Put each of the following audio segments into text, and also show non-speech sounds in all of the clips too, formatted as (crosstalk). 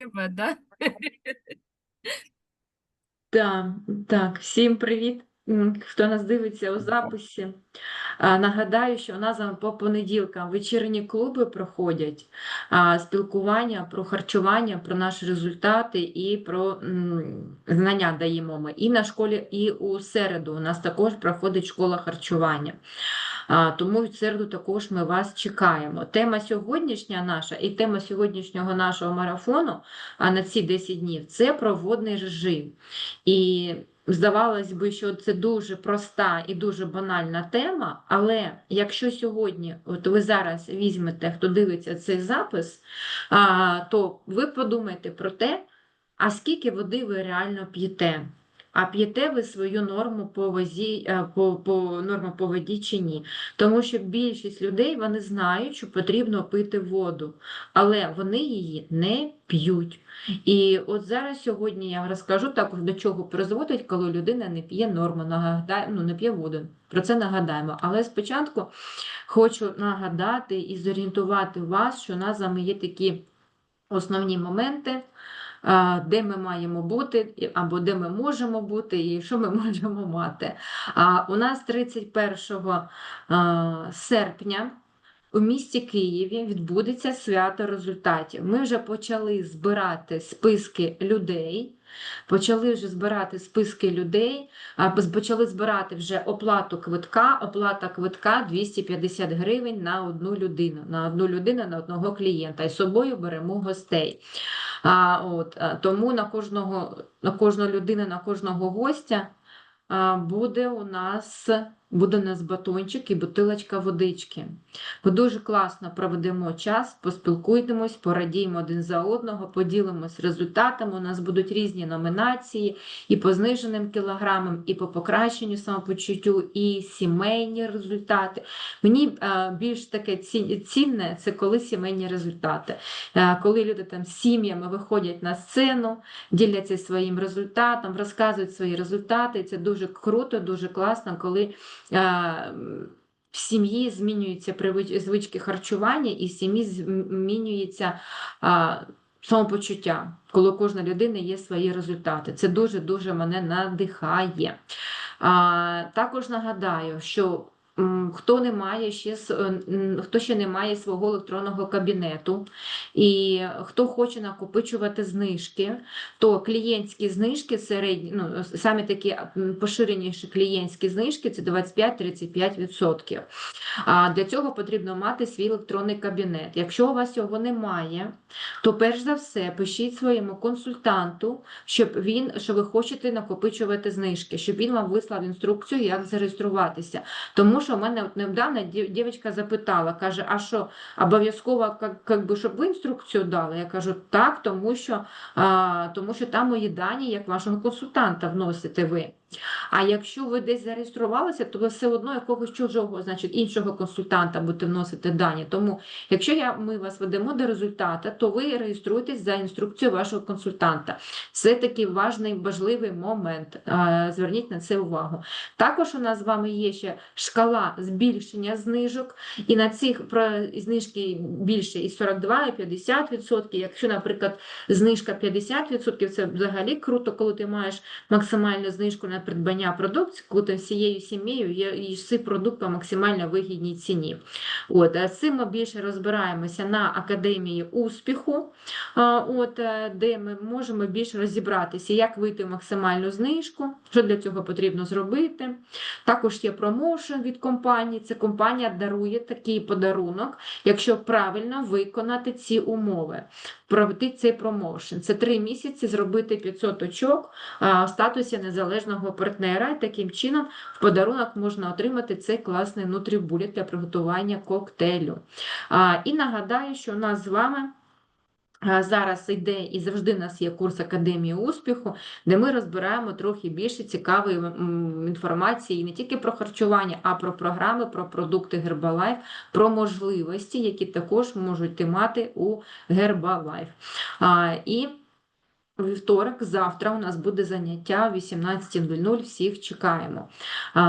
Треба, да? Так, так, всім привіт, хто нас дивиться у записі. Нагадаю, що у нас по понеділкам вечірні клуби проходять спілкування про харчування, про наші результати і про знання даємо ми. І на школі, і у середу у нас також проходить школа харчування. Тому в середу також ми вас чекаємо. Тема сьогоднішня наша і тема сьогоднішнього нашого марафону на ці 10 днів це про водний режим. І здавалось би, що це дуже проста і дуже банальна тема, але якщо сьогодні, от ви зараз візьмете, хто дивиться цей запис, то ви подумайте про те, а скільки води ви реально п'єте. А п'єте ви свою норму по возі, е, по, по норму по воді чи ні? Тому що більшість людей вони знають, що потрібно пити воду, але вони її не п'ють. І от зараз сьогодні я розкажу також, до чого призводить, коли людина не п'є норму, ну не п'є воду. Про це нагадаємо. Але спочатку хочу нагадати і зорієнтувати вас, що у нас з вами є такі основні моменти, де ми маємо бути, або де ми можемо бути, і що ми (laughs) можемо мати. А у нас 31 серпня. У місті Києві відбудеться свято результатів. Ми вже почали збирати списки людей. Почали вже збирати списки людей, почали збирати вже оплату квитка. Оплата квитка 250 гривень на одну людину, на одну людину, на одного клієнта. І з собою беремо гостей. А, от, тому на кожного, на кожну людину, на кожного гостя а, буде у нас буде у нас батончик і бутилочка водички. Ми дуже класно проведемо час, поспілкуємось, порадіємо один за одного, поділимось результатами. У нас будуть різні номінації і по зниженим кілограмам, і по покращенню самопочуттю, і сімейні результати. Мені е, більш таке цінне це коли сімейні результати. Е, коли люди там з сім'ями виходять на сцену, діляться своїм результатом, розказують свої результати. І це дуже круто, дуже класно, коли в сім'ї змінюються звички харчування, і в сім'ї змінюється самопочуття, коли у кожної людини є свої результати. Це дуже-дуже мене надихає. Також нагадаю, що хто не має ще хто ще не має свого електронного кабінету, і хто хоче накопичувати знижки, то клієнтські знижки середні, ну, саме такі поширеніші клієнтські знижки це 25-35%. А для цього потрібно мати свій електронний кабінет. Якщо у вас його немає, то перш за все пишіть своєму консультанту, щоб він, що ви хочете накопичувати знижки, щоб він вам вислав інструкцію, як зареєструватися. Тому що в мене от недавно дів- дівчинка запитала, каже, а що, обов'язково, би, щоб ви інструкцію дали? Я кажу, так, тому що, а, тому що там мої дані, як вашого консультанта, вносите ви. А якщо ви десь зареєструвалися, то ви все одно якогось чужого, значить іншого консультанта будете вносити дані. Тому, якщо я, ми вас ведемо до результату, то ви реєструєтесь за інструкцією вашого консультанта. Це такий важний, важливий момент. Зверніть на це увагу. Також у нас з вами є ще шкала збільшення знижок, і на цих знижки більше і 42, і 50%. Якщо, наприклад, знижка 50%, це взагалі круто, коли ти маєш максимальну знижку на придбання продукції, коли ти всією сім'єю є- їси продукт по максимально вигідній ціні. От, а з цим ми більше розбираємося на академії успіху, от, е, де ми можемо більше розібратися, як вийти в максимальну знижку, що для цього потрібно зробити. Також є промоушен від компанії. Це компанія дарує такий подарунок, якщо правильно виконати ці умови. Провести цей промоушен. Це три місяці зробити 500 очок в статусі незалежного партнера. І таким чином в подарунок можна отримати цей класний нутрібулет для приготування коктейлю. І нагадаю, що у нас з вами. Зараз йде і завжди у нас є курс Академії успіху, де ми розбираємо трохи більше цікавої інформації не тільки про харчування, а про програми, про продукти Гербалайф, про можливості, які також можуть ти мати у Гербалайф. І вівторок, завтра у нас буде заняття о 18.00. Всіх чекаємо.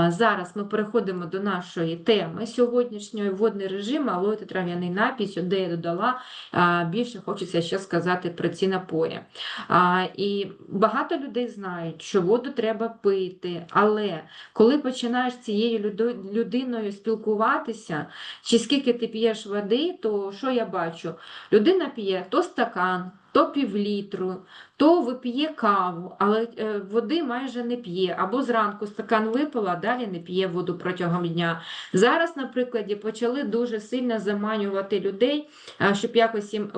Зараз ми переходимо до нашої теми сьогоднішньої водний режим, алоє та трав'яний напій. Сюди я додала більше хочеться ще сказати про ці напої. І багато людей знають, що воду треба пити, але коли починаєш цією людиною спілкуватися, чи скільки ти п'єш води, то що я бачу? Людина п'є то стакан, то півлітру, то вип'є каву, але е, води майже не п'є. Або зранку стакан випила, далі не п'є воду протягом дня. Зараз, на прикладі, почали дуже сильно заманювати людей, щоб якось їм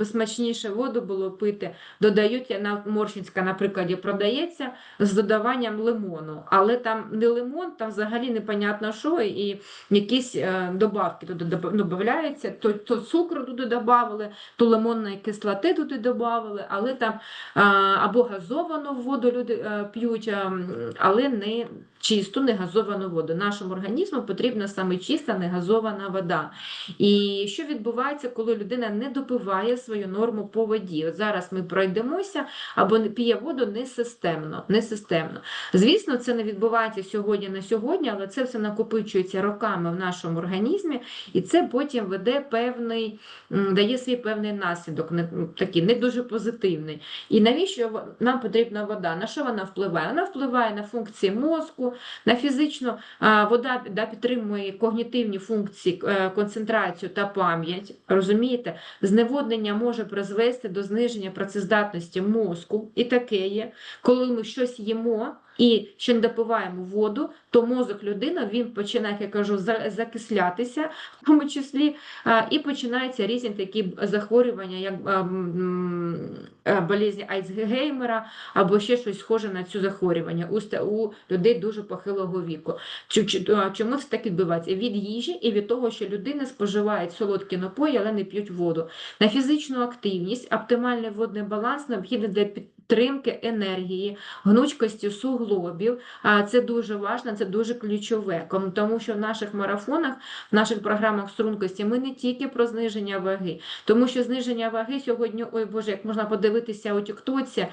е, смачніше воду було пити. Додають, на Моршинська, на прикладі, продається з додаванням лимону. Але там не лимон, там взагалі непонятно що, і якісь е, добавки туди додаються, то, то цукру туди додавали, то лимонної кислоти туди додавали, але там або газовану воду люди е, п'ють, але не чисту, не газовану воду. Нашому організму потрібна саме чиста, не газована вода. І що відбувається, коли людина не допиває свою норму по воді? От зараз ми пройдемося або не п'є воду несистемно. несистемно. Звісно, це не відбувається сьогодні на сьогодні, але це все накопичується роками в нашому організмі, і це потім веде певний, дає свій певний наслідок, не, такий не дуже позитивний. І навіщо нам потрібна вода? На що вона впливає? Вона впливає на функції мозку, на фізичну вода да, підтримує когнітивні функції, е, концентрацію та пам'ять. Розумієте? Зневоднення може призвести до зниження працездатності мозку, і таке є. Коли ми щось їмо і ще не допиваємо воду, то мозок людини він починає, як я кажу, закислятися, в тому числі, і починаються різні такі захворювання, як а, м, е, болезнь Альцгеймера або ще щось схоже на цю захворювання у, людей дуже похилого віку. Чому це так відбувається? Від їжі і від того, що людина споживає солодкі напої, але не п'ють воду. На фізичну активність, оптимальний водний баланс необхідний для підтримки енергії, гнучкості суглобів. Це дуже важливо, це дуже ключове, тому що в наших марафонах, в наших програмах стрункості ми не тільки про зниження ваги, тому що зниження ваги сьогодні, ой Боже, як можна подивитися у Тіктоці,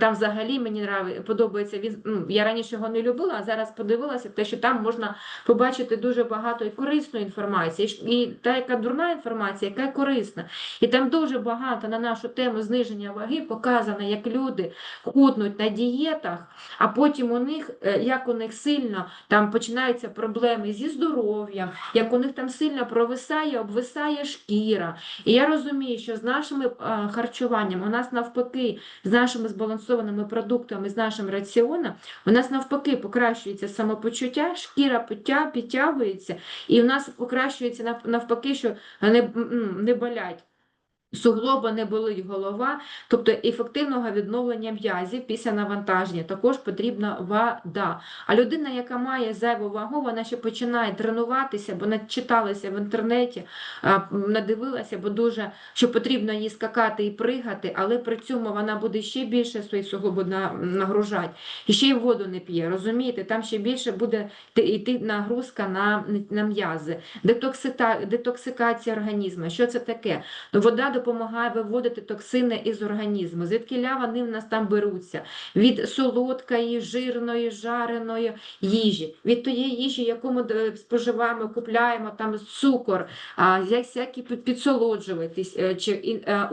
там взагалі мені подобається він. Ну, я раніше його не любила, а зараз подивилася, те, що там можна побачити дуже багато і корисної інформації, і та, яка дурна інформація, яка корисна. І там дуже багато на нашу тему зниження ваги показано, як люди худнуть на дієтах, а потім у них, е, як у них сильно там починаються проблеми зі здоров'ям, як у них там сильно провисає, обвисає шкіра. І я розумію, що з нашими е, харчуванням у нас навпаки, з нашими збалансованими продуктами, з нашим раціоном, у нас навпаки покращується самопочуття, шкіра підтягується, і у нас покращується навпаки, що не, не болять. Суглоба не болить голова, тобто ефективного відновлення м'язів після навантаження також потрібна вода. А людина, яка має зайву вагу, вона ще починає тренуватися, бо начиталася в інтернеті, надивилася, бо дуже що потрібно їй скакати і пригати, але при цьому вона буде ще більше свої суглоби нагружати. І ще й воду не п'є, розумієте? Там ще більше буде йти нагрузка на, на м'язи. Детоксикація організму. Що це таке? Вода допомагає виводити токсини із організму. Звідки вони в нас там беруться? Від солодкої, жирної, жареної їжі, від тієї їжі, яку ми е, споживаємо, купляємо, там цукор, всякі підсолоджуватись, е, чи е,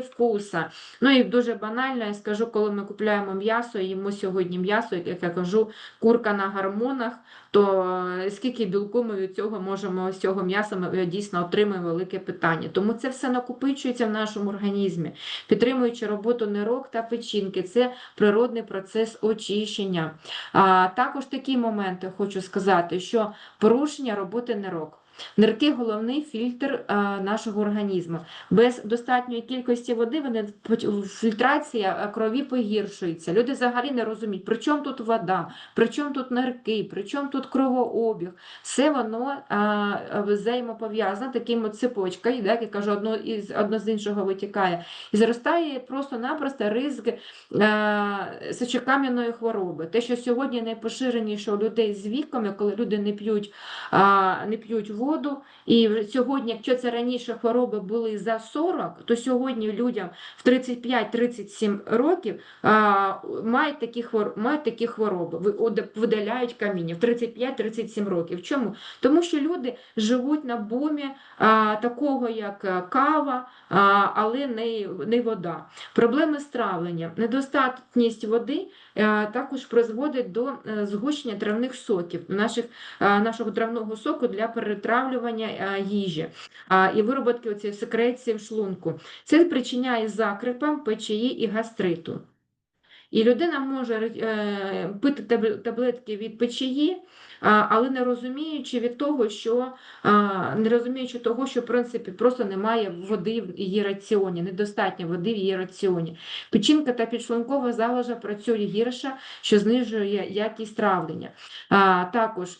вкуса. Ну і дуже банально, я скажу, коли ми купляємо м'ясо, їмо сьогодні м'ясо, як я кажу, курка на гормонах, то е, скільки білку ми від цього можемо з цього м'яса ми е, дійсно отримуємо велике питання. Тому це все накопичується в нашому організмі, підтримуючи роботу нирок та печінки. Це природний процес очищення. А, також такі моменти хочу сказати, що порушення роботи нирок. Нирки головний фільтр нашого організму. Без достатньої кількості води вони фільтрація крові погіршується. Люди взагалі не розуміють, при чому тут вода, при чому тут нирки, при чому тут кровообіг. Все воно взаємопов'язане таким цепочкою, як я кажу, одно, із, одно з іншого витікає. І зростає просто-напросто ризик е, сечокам'яної хвороби. Те, що сьогодні найпоширеніше у людей з віком, коли люди не п'ють, не п'ють воду, воду. І сьогодні, якщо це раніше хвороби були за 40, то сьогодні людям в 35-37 років а, мають, такі хвор... мають такі хвороби, видаляють каміння в 35-37 років. Чому? Тому що люди живуть на бумі а, такого, як е, кава, а, але не, не вода. Проблеми з травленням, недостатність води е, також призводить до е, згущення травних соків, наших, е, нашого травного соку для перетравлювання е, їжі і вироботки оцієї секреції в шлунку. Це спричиняє закрипам, печії і гастриту. І людина може е, пити таблетки від печії, але не розуміючи від того, що не розуміючи того, що в принципі просто немає води в її раціоні, недостатньо води в її раціоні. Печінка та підшлункова залежа працює гірше, що знижує якість травлення. Також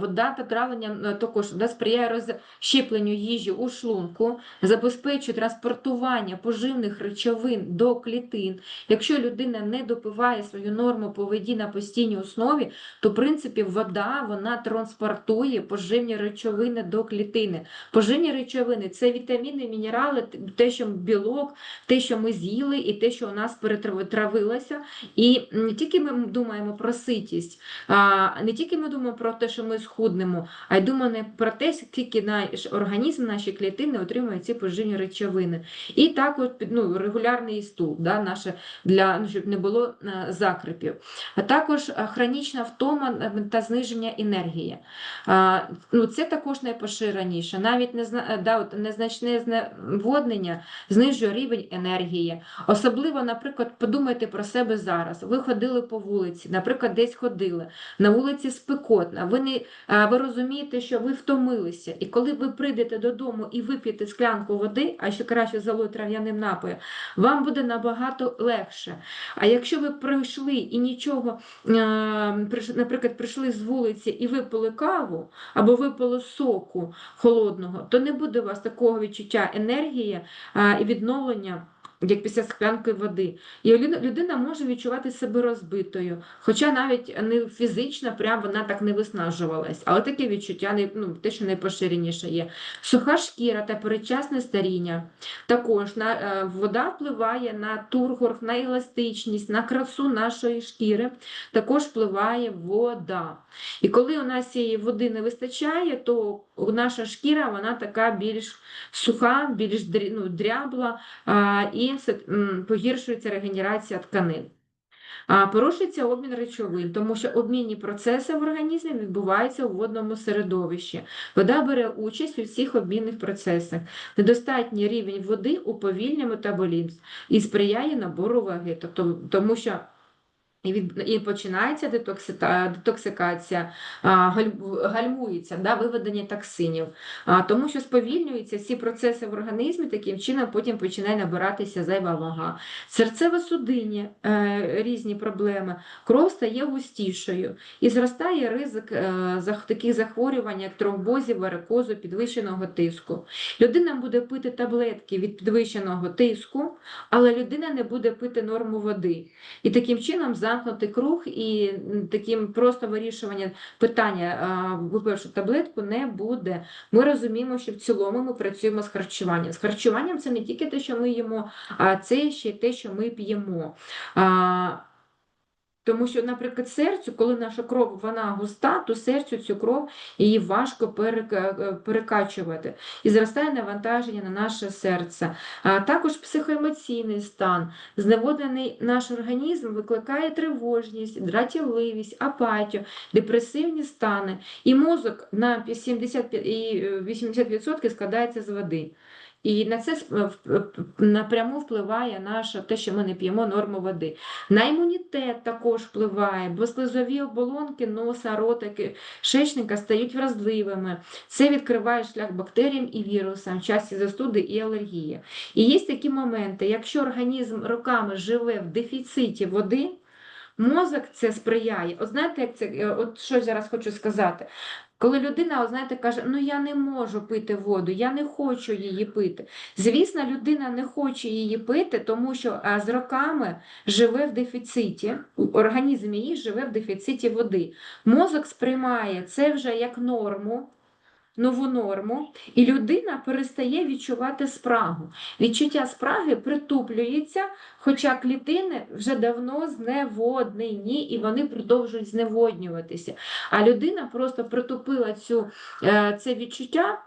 Вода та травлення е, також да, сприяє розщепленню їжі у шлунку, забезпечує транспортування поживних речовин до клітин. Якщо людина не допиває свою норму по воді на постійній основі, то в принципі вода вона транспортує поживні речовини до клітини. Поживні речовини це вітаміни, мінерали, те, що білок, те, що ми з'їли, і те, що у нас перетравилося. І не тільки ми думаємо про ситість, не тільки ми думаємо про те, що ми схуднемо, а й думаємо про те, скільки наш організм, наші клітини отримують ці поживні речовини. І також під- ну, регулярний стул, да, наше, для, ну, щоб не було е, закрипів. А також е, хронічна втома е, та зниження енергії. А, ну, це також найпоширеніше. Навіть незна, да, от, незначне зневоднення знижує рівень енергії. Особливо, наприклад, подумайте про себе зараз. Ви ходили по вулиці, наприклад, десь ходили, на вулиці спекотна, ви, не, ви розумієте, що ви втомилися, і коли ви прийдете додому і вип'єте склянку води, а ще краще залою трав'яним напоєм, вам буде набагато легше. А якщо ви прийшли і нічого, е, наприклад, прийшли з вулиці і випили каву або випили соку холодного, то не буде у вас такого відчуття енергії і відновлення. Як після склянки води. І людина, може відчувати себе розбитою, хоча навіть не фізично прям вона так не виснажувалась, але таке відчуття ну, те, що найпоширеніше є. Суха шкіра та передчасне старіння. Також на, е, вода впливає на тургор, на еластичність, на красу нашої шкіри. Також впливає вода. І коли у нас цієї води не вистачає, то наша шкіра вона така більш суха, більш ну, дрябла а, і погіршується регенерація тканин. Порушується обмін речовин, тому що обмінні процеси в організмі відбуваються у водному середовищі. Вода бере участь у всіх обмінних процесах. Недостатній рівень води уповільнює метаболізм і сприяє набору ваги, тобто, тому що і, від, і починається детоксита, детоксикація, галь- гальмується да, виведення токсинів, а, тому що сповільнюються всі процеси в організмі, таким чином потім починає набиратися зайва вага. Серцево-судинні е, різні проблеми, кров стає густішою і зростає ризик е, таких захворювань, як тромбозів, варикозу, підвищеного тиску. Людина буде пити таблетки від підвищеного тиску, але людина не буде пити норму води. І таким чином замкнутий круг і таким просто вирішування питання випивши таблетку не буде. Ми розуміємо, що в цілому ми працюємо з харчуванням. З харчуванням це не тільки те, що ми їмо, а це ще й те, що ми п'ємо. Тому що, наприклад, серцю, коли наша кров вона густа, то серцю цю кров її важко е, перекачувати і зростає навантаження на наше серце. А також психоемоційний стан. Зневоднений наш організм викликає тривожність, дратівливість, апатію, депресивні стани. І мозок на 75 і е, 80% складається з води. І на це в- в- напряму впливає наша те, що ми не п'ємо норму води. На імунітет також впливає, бо слизові оболонки носа, рота, кишечника стають вразливими. Це відкриває шлях бактеріям і вірусам, часті застуди і алергії. І є такі моменти, якщо організм роками живе в дефіциті води, мозок це сприяє. От знаєте, як це, е, от що я зараз хочу сказати. Коли людина, знаєте, каже, ну я не можу пити воду, я не хочу її пити. Звісно, людина не хоче її пити, тому що з роками живе в дефіциті, організм її живе в дефіциті води. Мозок сприймає це вже як норму, нову норму, і людина перестає відчувати спрагу. Відчуття спраги притуплюється, хоча клітини вже давно зневоднені і вони продовжують зневоднюватися. А людина просто притупила цю, е, це відчуття.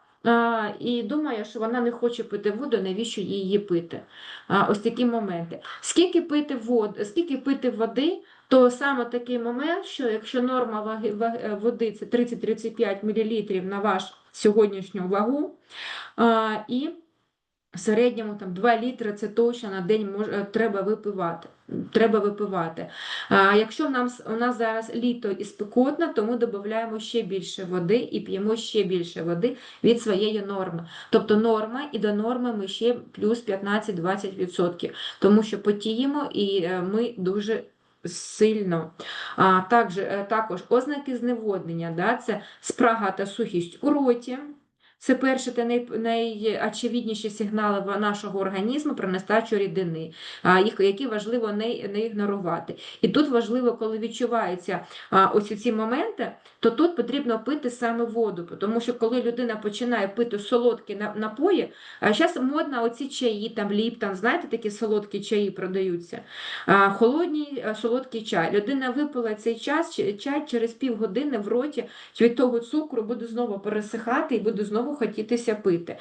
І думає, що вона не хоче пити воду, навіщо її пити? Ось такі моменти. Скільки пити води, скільки пити води, то саме такий момент, що якщо норма ваги, ваг- води це 30-35 мл на ваш сьогоднішню вагу, і в середньому там 2 літри це точно на день мож, е, треба випивати. Треба випивати. А якщо в у нас зараз літо і спекотно, то ми додаємо ще більше води і п'ємо ще більше води від своєї норми. Тобто норма і до норми ми ще плюс 15-20%, тому що потіємо і е, ми дуже сильно. А, також, е, також ознаки зневоднення, да, це спрага та сухість у роті. Це перші та найочевидніші сигнали нашого організму про нестачу рідини, які важливо не, ігнорувати. І тут важливо, коли відчуваються ось ці моменти, то тут потрібно пити саме воду, тому що коли людина починає пити солодкі напої, а зараз модно оці чаї, там ліптон, знаєте, такі солодкі чаї продаються. А, холодній солодкий чай. Людина випила цей час, чай через півгодини в роті від того цукру буде знову пересихати і буде знову хотітися пити.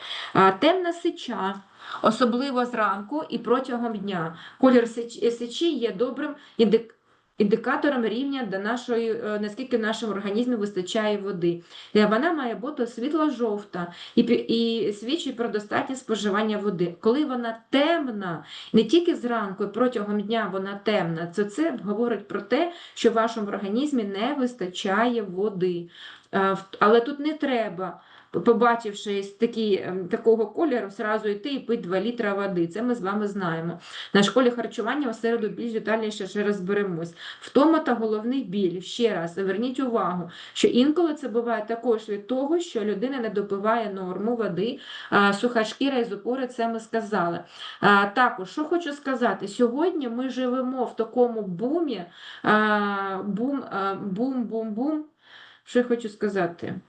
Темна сича. Особливо зранку і протягом дня. Колір сич- сечі є добрим індик- індикатором рівня до нашої, е, наскільки в нашому організмі вистачає води. Е, Вона має бути світло-жовта і, і свідчить про достатнє споживання води. Коли вона темна, не тільки зранку, протягом дня вона темна, то це говорить про те, що в вашому організмі не вистачає води. Е, Але тут не треба побачивши такі, ем, такого кольору, зразу йти і пити 2 літра води. Це ми з вами знаємо. На школі харчування в середу більш детальніше ще розберемось. Втома та головний біль. Ще раз зверніть увагу, що інколи це буває також від того, що людина не допиває норму води, суха шкіра і запори, це ми сказали. Також, що хочу сказати, сьогодні ми живемо в такому бумі, а, бум, а, бум, бум, бум. Що я хочу сказати?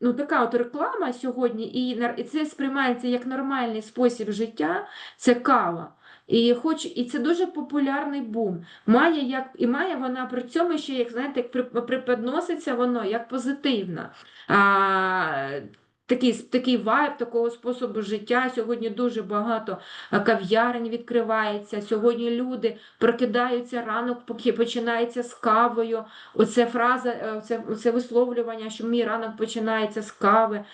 Ну, така от реклама сьогодні, і, це сприймається як нормальний спосіб життя, це кава. І, хоч, і це дуже популярний бум. Має як, і має вона при цьому ще, як знаєте, як при- преподноситься воно як позитивна. А, такий, такий вайб такого способу життя. Сьогодні дуже багато кав'ярень відкривається. Сьогодні люди прокидаються ранок, поки починається з кавою. Оце фраза, е, оце висловлювання, що мій ранок починається з кави.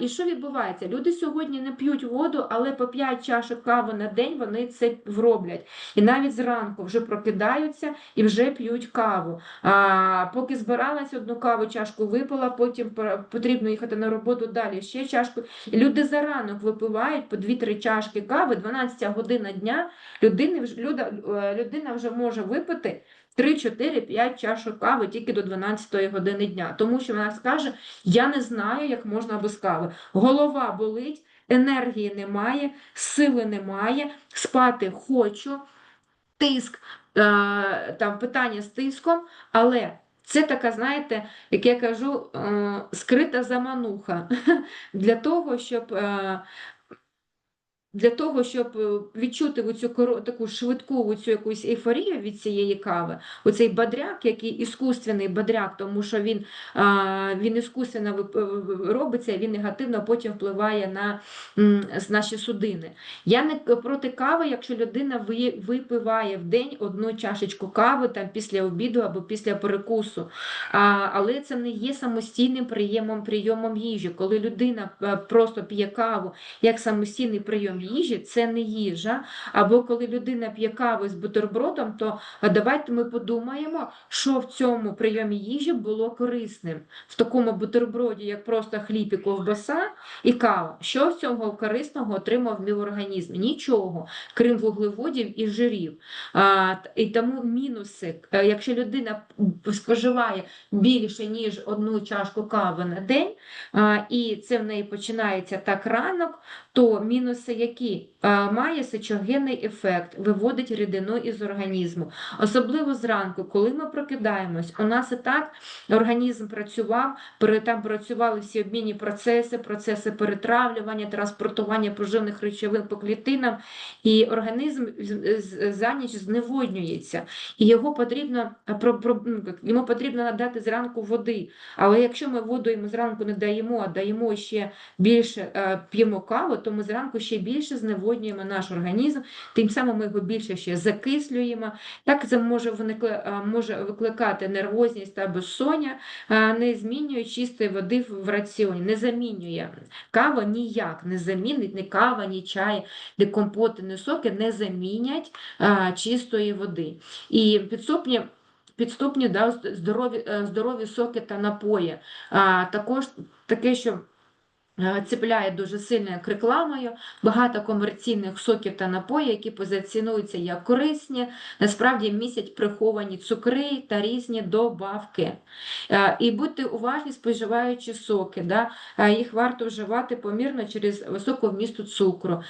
І що відбувається? Люди сьогодні не п'ють воду, але по 5 чашок кави на день вони це роблять. І навіть зранку вже прокидаються і вже п'ють каву. А, поки збиралась одну каву, чашку випила, потім потрібно їхати на роботу далі, ще чашку. І люди за ранок випивають по 2-3 чашки кави, 12 година дня. Людини, е, людина вже може випити 3, 4, 5 чашок кави тільки до 12 години дня. Тому що вона скаже, я не знаю, як можна без кави. Голова болить, енергії немає, сили немає, спати хочу, тиск, е, там питання з тиском, але це така, знаєте, як я кажу, е, скрита замануха (laughs) для того, щоб. Е, для того, щоб е, відчути оцю таку швидку оцю якусь ейфорію від цієї кави, оцей бадряк, який іскусственний бадряк, тому що він, він іскусственно робиться, він негативно потім впливає на наші судини. Я не проти кави, якщо людина випиває в день одну чашечку кави там, після обіду або після перекусу. Але це не є самостійним прийомом, прийомом їжі. Коли людина е, просто п'є каву як самостійний прийом їжі, це не їжа. Або коли людина п'є каву з бутербродом, то давайте ми подумаємо, що в цьому прийомі їжі було корисним. В такому бутерброді, як просто хліб і ковбаса і кава. Що в цього корисного отримав мій організм? Нічого, крім вуглеводів і жирів. А, і тому мінуси, Е, якщо людина споживає більше, ніж одну чашку кави на день, а, і це в неї починається так ранок, то мінуси які? які має сечогенний ефект, виводить рідину із організму. Особливо зранку, коли ми прокидаємось, у нас і так організм працював, там працювали всі обмінні процеси, процеси перетравлювання, транспортування поживних речовин по клітинам, і організм за ніч зневоднюється, і його потрібно про, ну, йому потрібно надати зранку води. Але якщо ми воду йому зранку не даємо, а даємо ще більше е, п'ємо каву, то ми зранку ще більше зневоднюємо наш організм, тим самим ми його більше ще закислюємо. Так це може виникли, е, може викликати нервозність та безсоння, е, не змінює чистої води в раціоні, не замінює. Кава ніяк не замінить, ні кава, ні чай, ні компоти, ні соки не замінять е, чистої води. І підступні Підступні да, здорові, здорові соки та напої. А, також таке, що цепляє дуже сильно як рекламою, багато комерційних соків та напоїв, які позиціонуються як корисні, насправді містять приховані цукри та різні добавки. Е, І будьте уважні, споживаючи соки, да? е, їх варто вживати помірно через високу вмісту цукру.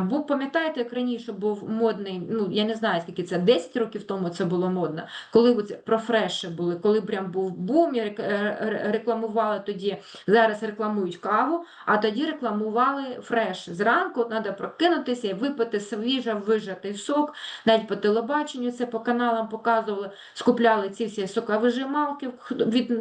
Бо пам'ятаєте, як раніше був модний, ну я не знаю, скільки це 10 років тому це було модно, коли оце про фреші були, коли прям був бум, і рек- е, рекламували тоді, зараз рекламують каву, а тоді рекламували фреш. Зранку треба прокинутися і випити свіжо вижатий сок, навіть по телебаченню це по каналам показували, скупляли ці всі соковижималки, від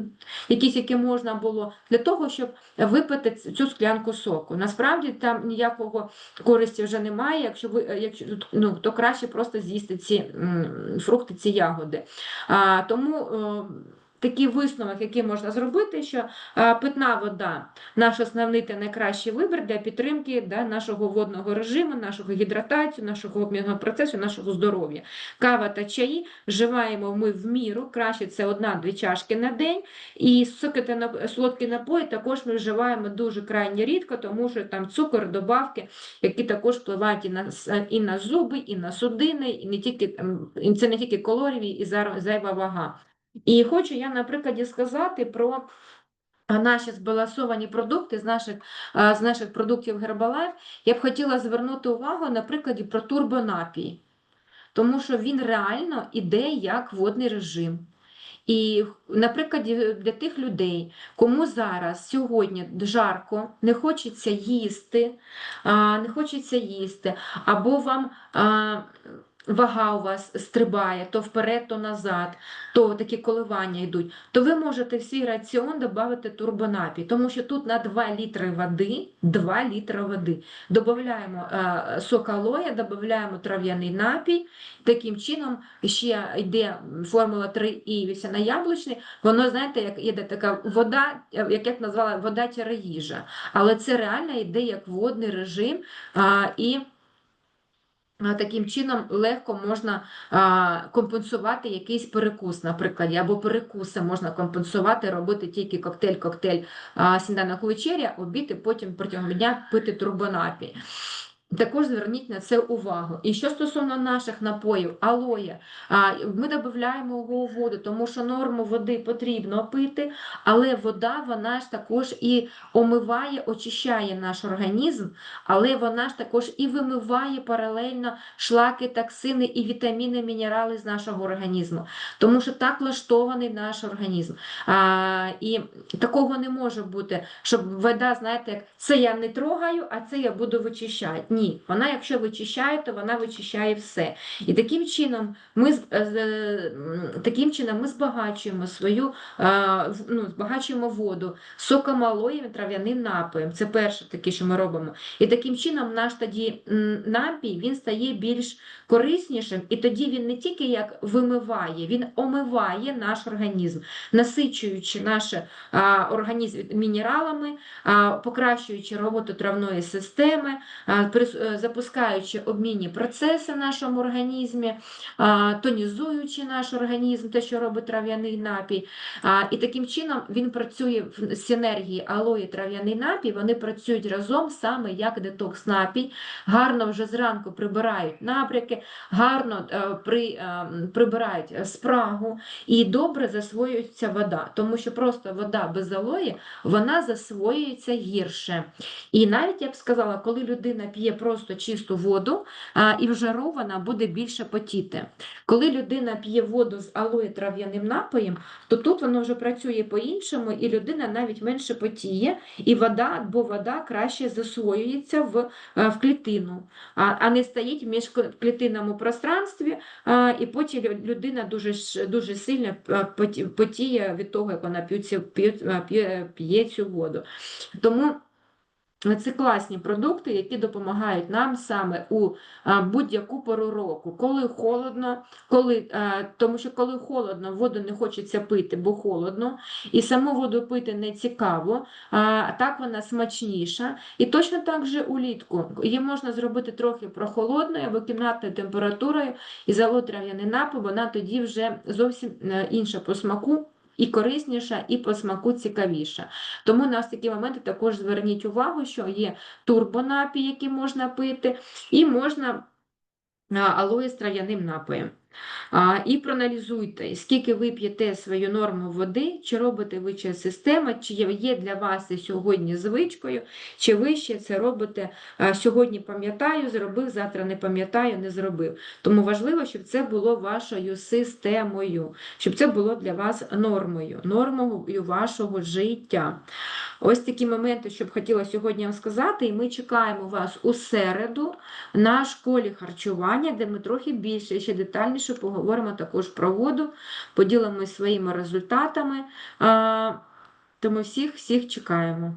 якісь, які можна було, для того, щоб випити цю склянку соку. Насправді там ніякого користі вже немає, якщо ви, е, якщо, ну, то краще просто з'їсти ці м, фрукти, ці ягоди. А, тому е, такий висновок, який можна зробити, що е, питна вода наш основний та найкращий вибір для підтримки да, нашого водного режиму, нашого гідратацію, нашого обмінного процесу, нашого здоров'я. Кава та чаї вживаємо ми в міру, краще це одна-дві чашки на день. І соки та солодкі напої також ми вживаємо дуже крайні рідко, тому що там цукор, добавки, які також впливають і на, і на зуби, і на судини, і не тільки це не тільки калорії і зайва вага. І хочу я на прикладі сказати про наші збалансовані продукти з наших, з наших продуктів Herbalife. Я б хотіла звернути увагу на прикладі про турбонапій, тому що він реально іде як водний режим. І, наприклад, для тих людей, кому зараз сьогодні жарко, не хочеться їсти, не хочеться їсти, або вам вага у вас стрибає то вперед, то назад, то такі коливання йдуть, то ви можете в свій раціон додати турбонапій, тому що тут на 2 літри води, 2 літри води. Додаємо е, сок алоя, додаємо трав'яний напій, таким чином ще йде формула 3 і вівсяно-яблучний, воно, знаєте, як іде така вода, е, як я назвала, вода їжа. Але це реально йде як водний режим, і таким чином легко можна компенсувати якийсь перекус, наприклад, або перекуси можна компенсувати, робити тільки коктейль-коктейль сніданок вечеря, обід і потім протягом дня пити турбонапій. Також зверніть на це увагу. І що стосовно наших напоїв, алоє, ми додаємо його у воду, тому що норму води потрібно пити, але вода вона ж також і омиває, очищає наш організм, але вона ж також і вимиває паралельно шлаки, токсини і вітаміни, мінерали з нашого організму, тому що так влаштований наш організм. А, і такого не може бути, щоб вода, знаєте, як це я не трогаю, а це я буду вичищати. Вона, якщо вичищає, то вона вичищає все. І таким чином ми з- м, таким чином ми збагачуємо свою ну, збагачуємо воду соком алоєм і трав'яним напоєм. Це перше таке, що ми робимо. І таким чином наш тоді напій він стає більш кориснішим, і тоді він не тільки як вимиває, він омиває наш організм, насичуючи наш організм мінералами, покращуючи роботу травної системи, е, запускаючи обмінні процеси в нашому організмі, тонізуючи наш організм, те, що робить трав'яний напій. І таким чином він працює в синергії алої трав'яний напій, вони працюють разом саме як детокс напій, гарно вже зранку прибирають набряки, гарно е, при, е, прибирають е, спрагу і добре засвоюється вода, тому що просто вода без алої, вона засвоюється гірше. І навіть я б сказала, коли людина п'є просто чисту воду, а, і вже вона буде більше потіти. Коли людина п'є воду з алоє трав'яним напоєм, то тут воно вже працює по-іншому, і людина навіть менше потіє, і вода, бо вода краще засвоюється в, е, в клітину, а, а не стоїть в міжклітинному пространстві, а, і потім людина дуже, дуже сильно е, потіє від того, як вона е, п'є цю воду. Тому це класні продукти, які допомагають нам саме у будь-яку пору року. Коли холодно, коли, тому що коли холодно, воду не хочеться пити, бо холодно, і саму воду пити не цікаво, а, так вона смачніша. І точно так же улітку. Її можна зробити трохи прохолодною або кімнатною температурою і залити трав'яний напій, вона тоді вже зовсім е, інша по смаку. І корисніша, і по смаку цікавіша. Тому на ось такі моменти також зверніть увагу, що є турбонапій, який можна пити, і можна алої з трав'яним напоєм. І проаналізуйте, скільки ви п'єте свою норму води, чи робите ви чи система, чи є- для вас сьогодні звичкою, чи ви ще це робите сьогодні пам'ятаю, зробив, завтра не пам'ятаю, не зробив. Тому важливо, щоб це було вашою системою, щоб це було для вас нормою, нормою вашого життя. Ось такі моменти, що б хотіла сьогодні вам сказати, і ми чекаємо вас у середу на школі харчування, де ми трохи більше, ще детальніше поговоримо також про воду, поділимося своїми результатами. Тому всіх, всіх чекаємо.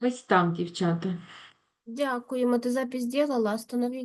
Ось так, дівчата. Дякуємо, ти запись зробила, останови.